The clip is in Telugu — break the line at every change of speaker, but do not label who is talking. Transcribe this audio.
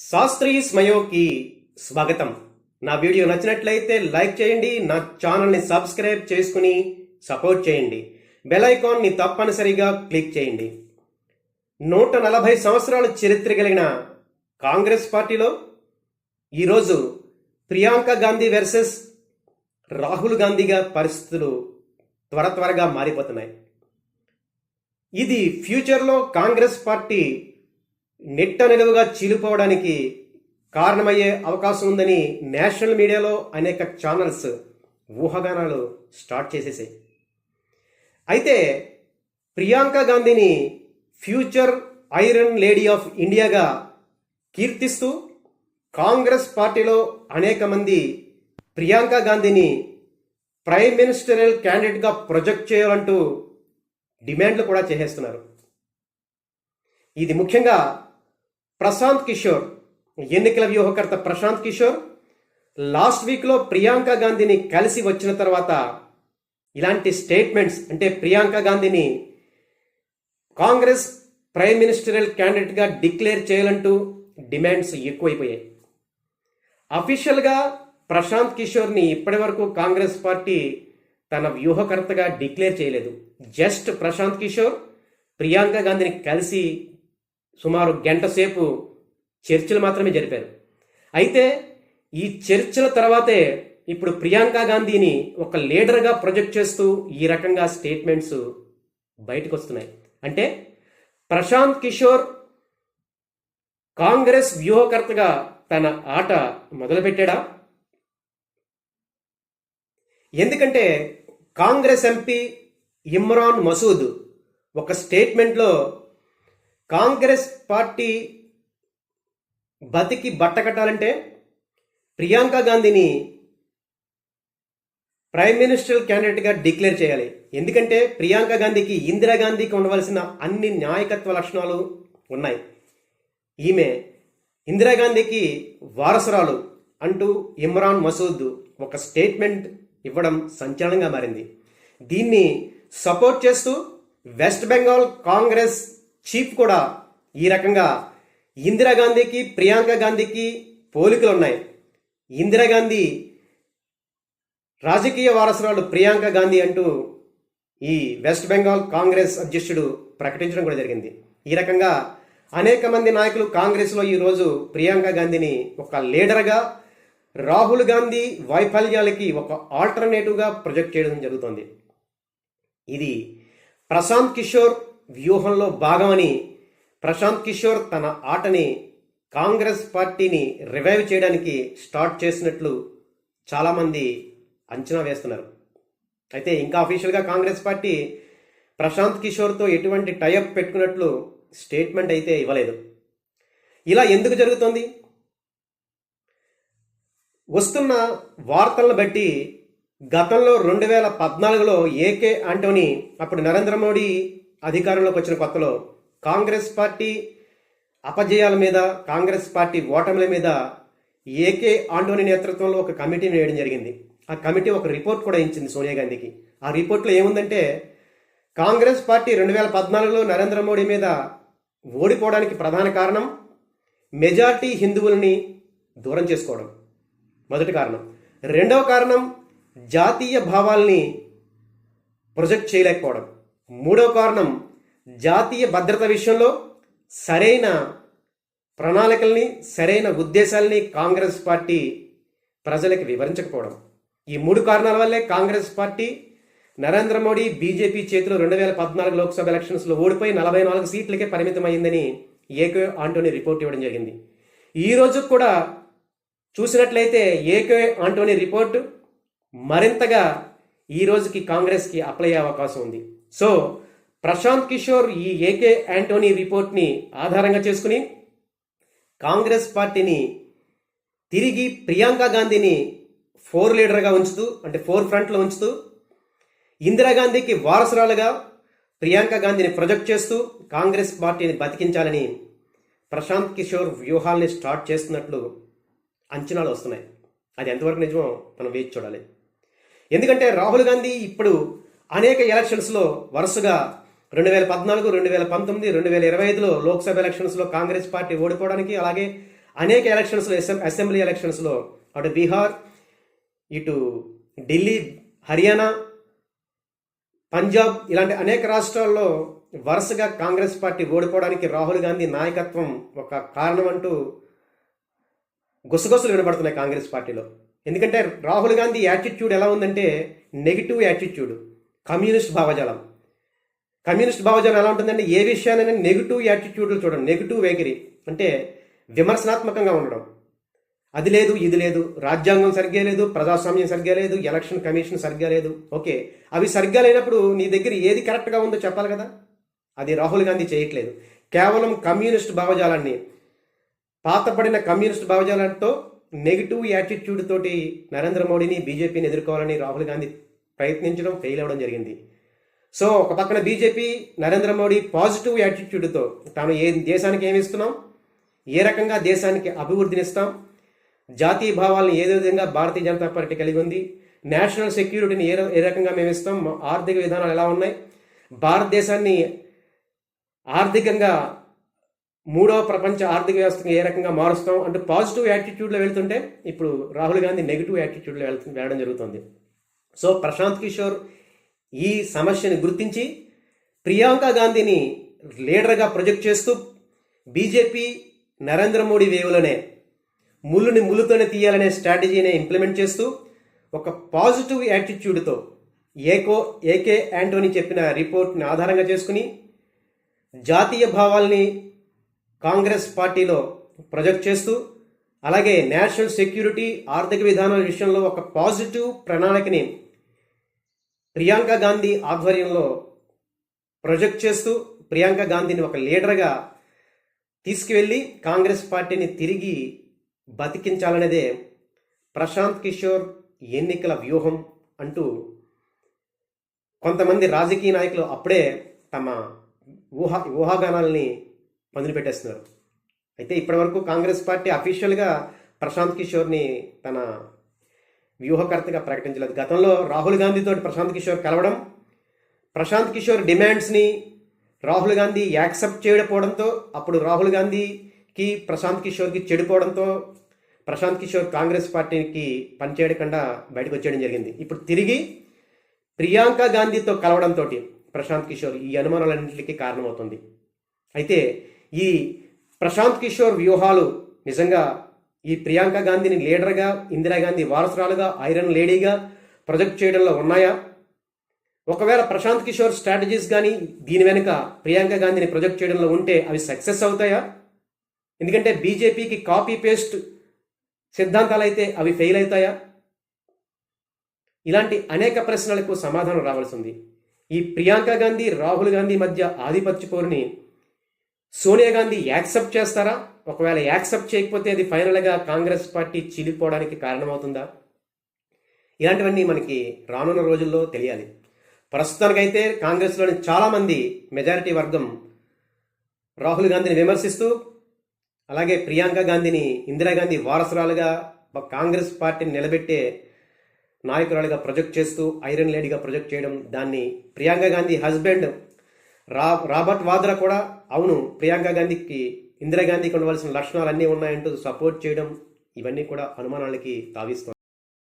శాస్త్రీయ స్మయోకి స్వాగతం. నా వీడియో నచ్చినట్లయితే లైక్ చేయండి నా ఛానల్ని సబ్స్క్రైబ్ చేసుకుని సపోర్ట్ చేయండి. బెల్ ఐకాన్ని తప్పనిసరిగా క్లిక్ చేయండి. నూట నలభై సంవత్సరాల చరిత్ర కలిగిన కాంగ్రెస్ పార్టీలో ఈరోజు ప్రియాంక గాంధీ వెర్సెస్ రాహుల్ గాంధీగా పరిస్థితులు త్వర త్వరగా మారిపోతున్నాయి. ఇది ఫ్యూచర్లో కాంగ్రెస్ పార్టీ నిట్ట నిలువుగా చీలిపోవడానికి కారణమయ్యే అవకాశం ఉందని నేషనల్ మీడియాలో అనేక ఛానల్స్ ఊహాగానాలు స్టార్ట్ చేసేసాయి. అయితే ప్రియాంక గాంధీని ఫ్యూచర్ ఐరన్ లేడీ ఆఫ్ ఇండియాగా కీర్తిస్తూ కాంగ్రెస్ పార్టీలో అనేక మంది ప్రియాంక గాంధీని ప్రైమ్ మినిస్టరియల్ క్యాండిడేట్గా ప్రొజెక్ట్ చేయాలంటూ డిమాండ్లు కూడా చేసేస్తున్నారు. ఇది ముఖ్యంగా ప్రశాంత్ కిషోర్. ఎన్నికల వ్యూహకర్త ప్రశాంత్ కిషోర్. లాస్ట్ వీక్లో ప్రియాంక గాంధీని కలిసి వచ్చిన తర్వాత ఇలాంటి స్టేట్మెంట్స్ అంటే ప్రియాంక గాంధీని కాంగ్రెస్ ప్రైమ్ మినిస్టరల్ క్యాండిడేట్గా డిక్లేర్ చేయాలంటూ డిమాండ్స్ ఎక్కువైపోయాయి. అఫీషియల్గా ప్రశాంత్ కిషోర్ని ఇప్పటివరకు కాంగ్రెస్ పార్టీ తన వ్యూహకర్తగా డిక్లేర్ చేయలేదు. జస్ట్ ప్రశాంత్ కిషోర్ ప్రియాంక గాంధీని కలిసి సుమారు గంట సేపు చర్చలు మాత్రమే జరిపారు. అయితే ఈ చర్చల తర్వాతే ఇప్పుడు ప్రియాంక గాంధీని ఒక లీడర్గా ప్రొజెక్ట్ చేస్తూ ఈ రకంగా స్టేట్మెంట్స్ బయటకు వస్తున్నాయి అంటే ప్రశాంత్ కిషోర్ కాంగ్రెస్ వ్యూహకర్తగా తన ఆట మొదలుపెట్టాడా? ఎందుకంటే కాంగ్రెస్ ఎంపీ ఇమ్రాన్ మసూద్ ఒక స్టేట్మెంట్లో కాంగ్రెస్ పార్టీ బతికి బట్టకట్టాలంటే ప్రియాంక గాంధీని ప్రైమ్ మినిస్టర్ క్యాండిడేట్గా డిక్లేర్ చేయాలి. ఎందుకంటే ప్రియాంక గాంధీకి ఇందిరాగాంధీకి ఉండవలసిన అన్ని నాయకత్వ లక్షణాలు ఉన్నాయి. ఈమె ఇందిరాగాంధీకి వారసురాలు అంటూ ఇమ్రాన్ మసూద్ ఒక స్టేట్మెంట్ ఇవ్వడం సంచలనంగా మారింది. దీన్ని సపోర్ట్ చేస్తూ వెస్ట్ బెంగాల్ కాంగ్రెస్ చీఫ్ కూడా ఈ రకంగా ఇందిరాగాంధీకి ప్రియాంక గాంధీకి పోలికలు ఉన్నాయి ఇందిరాగాంధీ రాజకీయ వారసురాలు ప్రియాంక గాంధీ అంటూ ఈ వెస్ట్ బెంగాల్ కాంగ్రెస్ అధ్యక్షుడు ప్రకటించడం కూడా జరిగింది. ఈ రకంగా అనేక మంది నాయకులు కాంగ్రెస్లో ఈరోజు ప్రియాంక గాంధీని ఒక లీడర్గా రాహుల్ గాంధీ వైఫల్యాలకి ఒక ఆల్టర్నేటివ్గా ప్రొజెక్ట్ చేయడం జరుగుతుంది. ఇది ప్రశాంత్ కిషోర్ వ్యూహంలో భాగమని ప్రశాంత్ కిషోర్ తన ఆటని కాంగ్రెస్ పార్టీని రివైవ్ చేయడానికి స్టార్ట్ చేసినట్లు చాలామంది అంచనా వేస్తున్నారు. అయితే ఇంకా అఫీషియల్గా కాంగ్రెస్ పార్టీ ప్రశాంత్ కిషోర్తో ఎటువంటి టైఅప్ పెట్టుకున్నట్లు స్టేట్మెంట్ అయితే ఇవ్వలేదు. ఇలా ఎందుకు జరుగుతోంది? వస్తున్న వార్తలను బట్టి గతంలో రెండు వేల పద్నాలుగులో ఏకే ఆంటోనీ అప్పుడు నరేంద్ర మోడీ అధికారంలోకి వచ్చిన కొత్తలో కాంగ్రెస్ పార్టీ అపజయాల మీద కాంగ్రెస్ పార్టీ ఓటమిల మీద ఏకే ఆండోని నేతృత్వంలో ఒక కమిటీని వేయడం జరిగింది. ఆ కమిటీ ఒక రిపోర్ట్ కూడా ఇచ్చింది సోనియా గాంధీకి. ఆ రిపోర్ట్లో ఏముందంటే కాంగ్రెస్ పార్టీ రెండు వేల పద్నాలుగులో నరేంద్ర మోడీ మీద ఓడిపోవడానికి ప్రధాన కారణం మెజార్టీ హిందువుల్ని దూరం చేసుకోవడం. మొదటి కారణం. రెండవ కారణం జాతీయ భావాల్ని ప్రొజెక్ట్ చేయలేకపోవడం. మూడో కారణం జాతీయ భద్రత విషయంలో సరైన ప్రణాళికల్ని సరైన ఉద్దేశాల్ని కాంగ్రెస్ పార్టీ ప్రజలకు వివరించకపోవడం. ఈ మూడు కారణాల వల్లే కాంగ్రెస్ పార్టీ నరేంద్ర మోడీ బీజేపీ చేతిలో రెండు వేల పద్నాలుగు లోక్సభ ఎలక్షన్స్లో ఓడిపోయి నలభై నాలుగు సీట్లకే పరిమితమైందని ఏకే ఆంటోనీ రిపోర్ట్ ఇవ్వడం జరిగింది. ఈ రోజు కూడా చూసినట్లయితే ఏకే ఆంటోనీ రిపోర్ట్ మరింతగా ఈ రోజుకి కాంగ్రెస్కి అప్లై అయ్యే అవకాశం ఉంది. సో ప్రశాంత్ కిషోర్ ఈ ఏకే యాంటోనీ రిపోర్ట్ని ఆధారంగా చేసుకుని కాంగ్రెస్ పార్టీని తిరిగి ప్రియాంక గాంధీని ఫోర్ లీడర్గా ఉంచుతూ అంటే ఫోర్ ఫ్రంట్లో ఉంచుతూ ఇందిరాగాంధీకి వారసురాలుగా ప్రియాంక గాంధీని ప్రొజెక్ట్ చేస్తూ కాంగ్రెస్ పార్టీని బతికించాలని ప్రశాంత్ కిషోర్ వ్యూహాల్ని స్టార్ట్ చేస్తున్నట్లు అంచనాలు వస్తున్నాయి. అది ఎంతవరకు నిజమో మనం వేచి చూడాలి. ఎందుకంటే రాహుల్ గాంధీ ఇప్పుడు అనేక ఎలక్షన్స్లో వరుసగా రెండు వేల పద్నాలుగు రెండు వేల పంతొమ్మిది రెండు వేల ఇరవై ఐదులో లోక్సభ ఎలక్షన్స్లో కాంగ్రెస్ పార్టీ ఓడిపోవడానికి అలాగే అనేక ఎలక్షన్స్లో అసెం- అసెంబ్లీ ఎలక్షన్స్లో అటు బీహార్ ఇటు ఢిల్లీ హర్యానా పంజాబ్ ఇలాంటి అనేక రాష్ట్రాల్లో వరుసగా కాంగ్రెస్ పార్టీ ఓడిపోవడానికి రాహుల్ గాంధీ నాయకత్వం ఒక కారణం అంటూ గుసగుసలు వినబడుతున్నాయి కాంగ్రెస్ పార్టీలో. ఎందుకంటే రాహుల్ గాంధీ యాటిట్యూడ్ ఎలా ఉందంటే నెగిటివ్ యాటిట్యూడ్. కమ్యూనిస్ట్ భావజాలం. కమ్యూనిస్ట్ భావజాలం ఎలా ఉంటుందంటే ఏ విషయాన్ని నెగిటివ్ యాటిట్యూడ్లు చూడండి నెగిటివ్ వైఖరి అంటే విమర్శనాత్మకంగా ఉండడం. అది లేదు ఇది లేదు రాజ్యాంగం సరిగ్గా లేదు ప్రజాస్వామ్యం సరిగ్గా లేదు ఎలక్షన్ కమిషన్ సరిగ్గా లేదు. ఓకే అవి సరిగ్గా లేనప్పుడు నీ దగ్గర ఏది కరెక్ట్గా ఉందో చెప్పాలి కదా? అది రాహుల్ గాంధీ చేయట్లేదు. కేవలం కమ్యూనిస్ట్ భావజాలాన్ని పాతపడిన కమ్యూనిస్ట్ భావజాలంతో నెగిటివ్ యాటిట్యూడ్ తోటి నరేంద్ర మోడీని బీజేపీని ఎదుర్కోవాలని రాహుల్ గాంధీ ప్రయత్నించడం ఫెయిల్ అవ్వడం జరిగింది. సో ఒక పక్కన బీజేపీ నరేంద్ర మోడీ పాజిటివ్ యాటిట్యూడ్తో తాను ఏ దేశానికి ఏమి ఇస్తున్నాం? ఏ రకంగా దేశానికి అభివృద్ధినిస్తాం జాతీయ భావాలను ఏ విధంగా భారతీయ జనతా పార్టీ కలిగి ఉంది? నేషనల్ సెక్యూరిటీని ఏ ఏ రకంగా మేము ఇస్తాం? ఆర్థిక విధానాలు ఎలా ఉన్నాయి? భారతదేశాన్ని ఆర్థికంగా మూడవ ప్రపంచ ఆర్థిక వ్యవస్థను ఏ రకంగా మారుస్తాం? అంటే పాజిటివ్ యాటిట్యూడ్లో వెళ్తుంటే ఇప్పుడు రాహుల్ గాంధీ నెగిటివ్ యాటిట్యూడ్లో వెళ్తు వెళ్ళడం జరుగుతుంది. సో ప్రశాంత్ కిషోర్ ఈ సమస్యని గుర్తించి ప్రియాంక గాంధీని లీడర్గా ప్రొజెక్ట్ చేస్తూ బీజేపీ నరేంద్ర మోడీ వేవులోనే ముళ్ళుని ముళ్ళుతోనే తీయాలనే స్ట్రాటజీని ఇంప్లిమెంట్ చేస్తూ ఒక పాజిటివ్ యాటిట్యూడ్తో ఏకో ఏకే యాంటోనీ చెప్పిన రిపోర్ట్ని ఆధారంగా చేసుకుని జాతీయ భావాల్ని కాంగ్రెస్ పార్టీలో ప్రొజెక్ట్ చేస్తూ అలాగే నేషనల్ సెక్యూరిటీ ఆర్థిక విధానాల విషయంలో ఒక పాజిటివ్ ప్రణాళికని ప్రియాంక గాంధీ ఆధ్వర్యంలో ప్రొజెక్ట్ చేస్తూ ప్రియాంక గాంధీని ఒక లీడర్గా తీసుకువెళ్ళి కాంగ్రెస్ పార్టీని తిరిగి బతికించాలనేదే ప్రశాంత్ కిషోర్ ఎన్నికల వ్యూహం అంటూ కొంతమంది రాజకీయ నాయకులు అప్పుడే తమ ఊహా ఊహాగానాల్ని పెట్టేస్తున్నారు అయితే ఇప్పటివరకు కాంగ్రెస్ పార్టీ అఫీషియల్గా ప్రశాంత్ కిషోర్ని తన వ్యూహకర్తగా ప్రకటించలేదు. గతంలో రాహుల్ గాంధీతో ప్రశాంత్ కిషోర్ కలవడం ప్రశాంత్ కిషోర్ డిమాండ్స్ని రాహుల్ గాంధీ యాక్సెప్ట్ చేయకపోవడంతో అప్పుడు రాహుల్ గాంధీకి ప్రశాంత్ కిషోర్కి చెడిపోవడంతో ప్రశాంత్ కిషోర్ కాంగ్రెస్ పార్టీకి పనిచేయకుండా బయటకు వచ్చేయడం జరిగింది. ఇప్పుడు తిరిగి ప్రియాంక గాంధీతో కలవడంతో ప్రశాంత్ కిషోర్ ఈ అనుమానాలన్నింటికి కారణమవుతుంది. అయితే ఈ ప్రశాంత్ కిషోర్ వ్యూహాలు నిజంగా ఈ ప్రియాంక గాంధీని లీడర్గా ఇందిరాగాంధీ వారసురాలుగా ఐరన్ లేడీగా ప్రొజెక్ట్ చేయడంలో ఉన్నాయా? ఒకవేళ ప్రశాంత్ కిషోర్ స్ట్రాటజీస్ కానీ దీని వెనుక ప్రియాంక గాంధీని ప్రొజెక్ట్ చేయడంలో ఉంటే అవి సక్సెస్ అవుతాయా? ఎందుకంటే బీజేపీకి కాపీ పేస్ట్ సిద్ధాంతాలు అయితే అవి ఫెయిల్ అవుతాయా? ఇలాంటి అనేక ప్రశ్నలకు సమాధానం రావాల్సింది ఈ ప్రియాంక గాంధీ రాహుల్ గాంధీ మధ్య ఆధిపత్య పోరుని సోనియా గాంధీ యాక్సెప్ట్ చేస్తారా? ఒకవేళ యాక్సెప్ట్ చేయకపోతే అది ఫైనల్గా కాంగ్రెస్ పార్టీ చీలిపోవడానికి కారణమవుతుందా? ఇలాంటివన్నీ మనకి రానున్న రోజుల్లో తెలియాలి. ప్రస్తుతానికైతే కాంగ్రెస్లోని చాలామంది మెజారిటీ వర్గం రాహుల్ గాంధీని విమర్శిస్తూ అలాగే ప్రియాంక గాంధీని ఇందిరాగాంధీ వారసురాలుగా కాంగ్రెస్ పార్టీని నిలబెట్టే నాయకురాలుగా ప్రొజెక్ట్ చేస్తూ ఐరన్ లేడీగా ప్రొజెక్ట్ చేయడం దాన్ని ప్రియాంక గాంధీ హస్బెండ్ రా రాబర్ట్ వాద్రా కూడా అవును ప్రియాంక గాంధీకి ఇందిరాగాంధీకి ఉండవలసిన లక్షణాలు అన్నీ ఉన్నాయంటూ సపోర్ట్ చేయడం ఇవన్నీ కూడా అనుమానాలకి తావిస్తుంది